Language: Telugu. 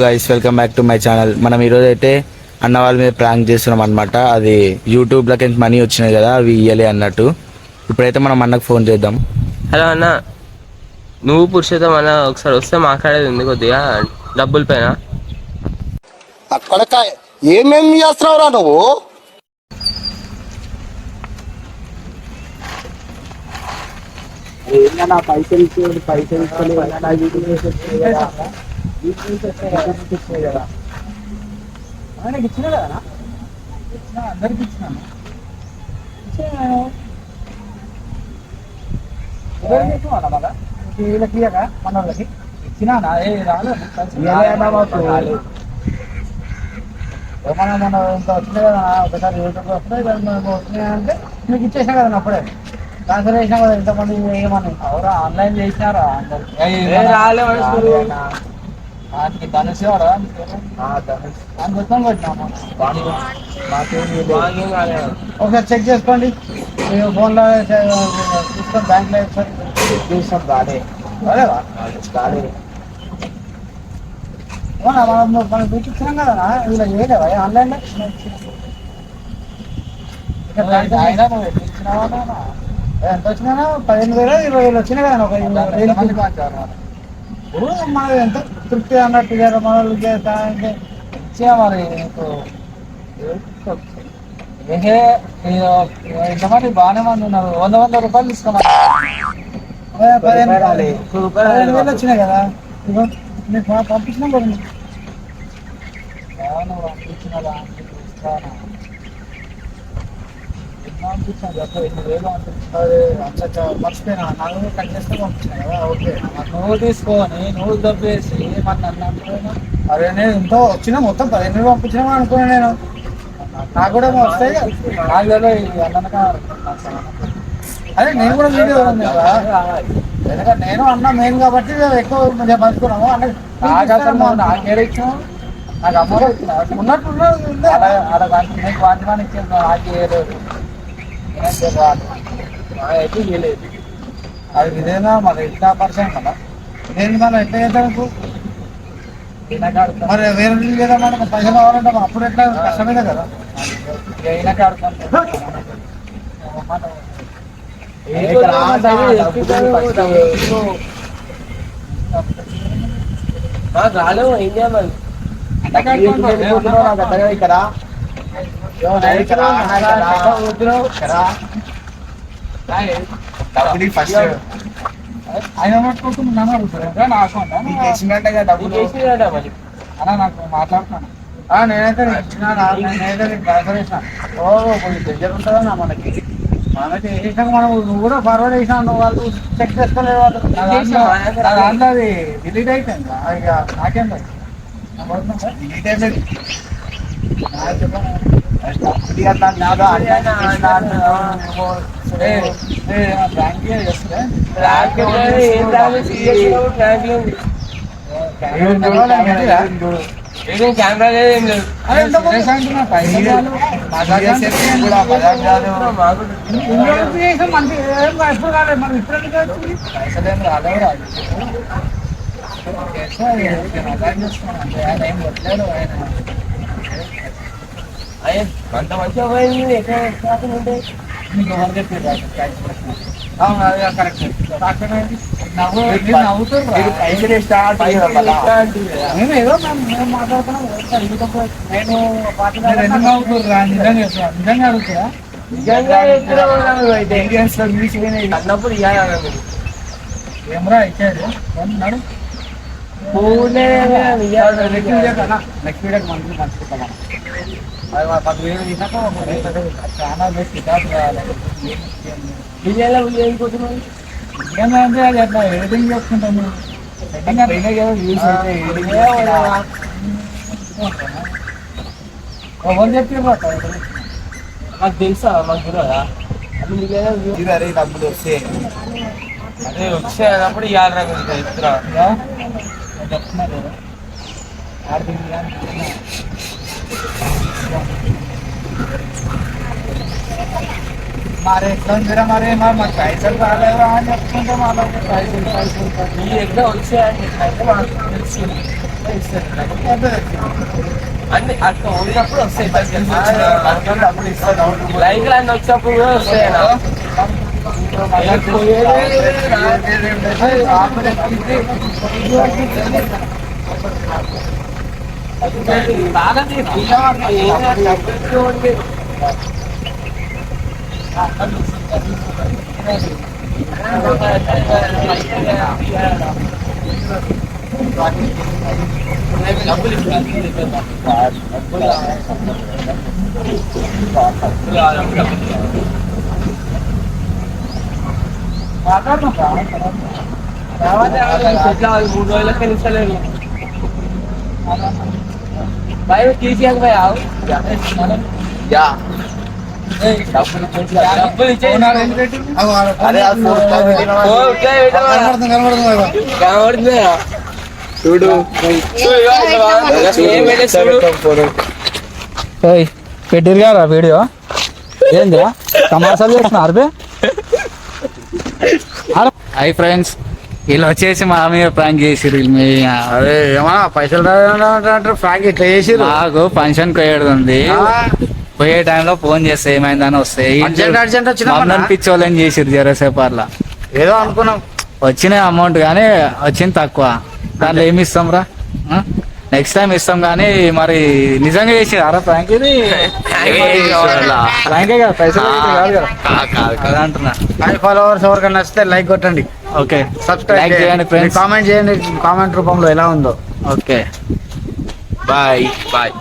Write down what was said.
Guys welcome back to my channel మనం ఈరోజు అయితే అన్న వాళ్ళ మీద ప్రాంక్ చేస్తున్నాం అనమాట అది యూట్యూబ్లోకి మనీ వచ్చినాయి కదా అవి ఇయ్యలే అన్నట్టు ఇప్పుడైతే మనం అన్నకు ఫోన్ చేద్దాం హలో అన్న నువ్వు పురుషోత్తం అన్న ఒకసారి వస్తే మాట్లాడేది ఉంది కొద్దిగా డబ్బుల పైన అక్కడ ఏమేం చేస్తున్నావురా నువ్వు పైసలు పైసలు ఆయనకి ఇచ్చిన కదా ఇచ్చిన అందరికి ఇచ్చినాను ఇచ్చాను వీళ్ళకి ఇయ్యక మన వాళ్ళకి ఇచ్చినా ఏ రాలేదు ఏమన్నా మన ఇంత వచ్చినాయి కదా ఒకసారి యూట్యూబ్ వస్తున్నాయి దాన్ని వస్తున్నాయి అంటే మీకు ఇచ్చేసినా కదా అప్పుడే ట్రాన్స్ఫర్ చేసినా కదా ఇంతమంది ఏమని ఎవరా ఆన్లైన్ చేసినారా అందరికి ధనుష్ ఒకసారి చెక్ చేసుకోండి. మీ ఫోన్లో తీసుకొని బ్యాంక్లో ఒకసారి చూస్తాం అదేవా గాడే అవునా మనం మనం చూపించినాం కదా ఇలా చేయలేవా ఆన్లైన్లో? ఎంత వచ్చినా పదిహేను వేలు ఇరవై వేలు వచ్చినాయి కదా ఒక ఎంత తృప్తి అన్నట్టు కదా మన వాళ్ళకి చేస్తా అంటే ఇచ్చే మరి నీకు ఏహే మీరు ఎంతమంది బాగానే మంది ఉన్నారు. వంద వంద రూపాయలు తీసుకున్నారు. పదిహేను వేలు వచ్చినాయి కదా. మీకు పంపించినా కూడా ఉంది. ఏమన్నా పంపించినారా ఇస్తానా ఎన్నో ఎన్ని వేలు పంపించారు అంత మర్చిపోయినా నాలుగు కట్ చేస్తే పంపించాను కదా ఓకే నువ్వు తీసుకొని నువ్వు దబ్బేసి మరి నన్ను అనుకున్నా అరే నేను ఇంత వచ్చినా మొత్తం పదిహేను వేలు పంపించినా అనుకున్నా నేను నాకు కూడా వస్తాయి నాలుగు నాకు తెలియదు అన్న అదే నేను కూడా వీడియో కదా ఎందుకంటే నేను అన్న మెయిన్ కాబట్టి ఎక్కువ మంచిగా పంచుకున్నాము అంటే నాకు అసలు ఇచ్చాము నాకు అమ్మ ఇచ్చిన. ఉన్నట్టు అలా అలా నీకు వాటి మనకి నాకు అయితే అది ఇదేనా మరి. ఎట్లా పరిచయం కదా నేను మనం ఎట్లా చేద్దాం ఇప్పుడు మరి వేరే నీళ్ళు లేదా మనకు పైసలు కావాలంటే అప్పుడు ఎట్లా కష్టమే కదా అయినాక రాలేవు ఇండియా మరి ఇక్కడ. డబ్బులు ఫస్ట్ ఆయన పట్టుకుంటుంది నన్ను అడుగుతారు నీకు డబ్బులు. అన్న నాకు మాట్లాడుతాను ఆ, నేనైతే నేనైతే నీకు ట్రాన్స్ఫర్ చేసిన. ఓ కొంచెం దగ్గర ఉంటుందా మనకి? మనం నువ్వు కూడా ఫార్వర్డ్ చేసినా నువ్వు వాళ్ళు చెక్ చేసుకోలేదు వాళ్ళు. దాంట్లో అది డిలీట్ అయిపోయింది. ఇక నాకేం? డిలీట్ అయిపోయింది. చెప్పను. డబ్బులు అట్లా నాదో అంటే ఏ, ఏ, నా బ్యాంక్ చేస్తే ఏం రాలేదు సీరియస్ బ్యాంక్ ఏదో కెమెరా లేదు ఏం లేదు అరే ఎంత సీరియస్ అంటున్నా పైసలు చాలు. మజాక్ అంటే కూడా మజాక్ కాదు. మాకు ఇంజనీరింగ్ చేసాం మంచి ఏం ఎప్పుడు కాలేదు మనం ఇప్పుడు ఎందుకు వచ్చింది పైసలు ఏం రాలేవు రాదు చేస్తే అది మజాక్ చేస్తున్నాం అంతే ఆయన ఏం కొట్టలేడు ఆయన అయ్యే అంత మంచిగా పోయింది. ఎక్కడ ఎక్కడ ఉంటే ఎవరు చెప్పారు? కరెక్ట్ స్టార్ట్ నేను ఏదో మేము మాట్లాడుతున్నాం నేను నిజంగా చెప్తున్నా. నిజంగా చెప్తున్నా అన్నప్పుడు ఇవ్వాలి ఏమరా ఇచ్చేది నడు? పూలే నెక్స్ట్ వీడియోకి మంచి పంచుకుంటాం అది మా పది వేలు తీసాక ఒక రేట్ అదే చాలా బెస్ట్ కితాబ్ కావాలి బిర్యానీలో ఏం కోసమని నిజంగా అంటే అది అట్లా ఎడిటింగ్ చేసుకుంటాం ఎడిటింగ్ అంటే కదా వ్యూస్ అయితే ఎడిటింగ్ ఎవరు చెప్పారు నాకు తెలుసా మాకు తెలియదా అది బిర్యానీ view- అరే డబ్బులు వస్తే అదే వచ్చే అన్నప్పుడు ఇవ్వాలి నాకు ఇస్తున్నా చెప్తున్నా కదా ఆడుతుంది కానీ మరి ఎట్లా ఉందిరా మరి మరి మాకు పైసలు రాలేవరా అని చెప్తుంటే మాలో పైసలు పైసలు పైసలు. ఈ ఎగ్జామ్ వచ్చాయని అయితే మాకు తెలుసు ఇస్తాను లేకపోతే అన్ని అట్లా ఊరినప్పుడు వస్తాయి అందుకని డబ్బులు ఇస్తా రావాలి, రావాలి, ఇట్లా మూడు రోజులకే నిలిచలేను భయ తీసేయక భయ యా డబ్బులు ఇచ్చేసి డబ్బులు? కనబడుతుంది? చూడు పెట్టిరు కదా వీడియో ఏందిరా తమాషాలు చేస్తున్నారు హాయ్ ఫ్రెండ్స్ వీళ్ళు వచ్చేసి మా మీద ప్రాంక్ అరే ఏమన్నా పైసలు ఫ్రాంక్ ఇట్లా చేసిరు నాకు ఫంక్షన్ పోయేది ఉంది. పోయే టైంలో ఫోన్ చేస్తే ఏమైందని వస్తే అర్జెంట్ అర్జెంట్ వచ్చిన మమ్మల్ని పిచ్చోళ్ళని చేసిర్రు జరసేపు అట్లా. ఏదో అనుకున్నాం. వచ్చిన అమౌంట్ కానీ వచ్చింది తక్కువ. దాంట్లో ఏమి ఇస్తాం రా నెక్స్ట్ టైం ఇస్తాం కానీ మరి నిజంగా చేసి అరా ప్రాంక్ ఇది? ప్రాంకే కదా? పైసలు కాదు కదా? అదే అంటున్నా. ఫైవ్ ఫాలోవర్స్ ఎవరికైనా నచ్చితే లైక్ కొట్టండి. ఓకే సబ్స్క్రైబ్ చేయండి. ఫ్రెండ్స్ కామెంట్ చేయండి కామెంట్ రూపంలో ఎలా ఉందో. Okay bye bye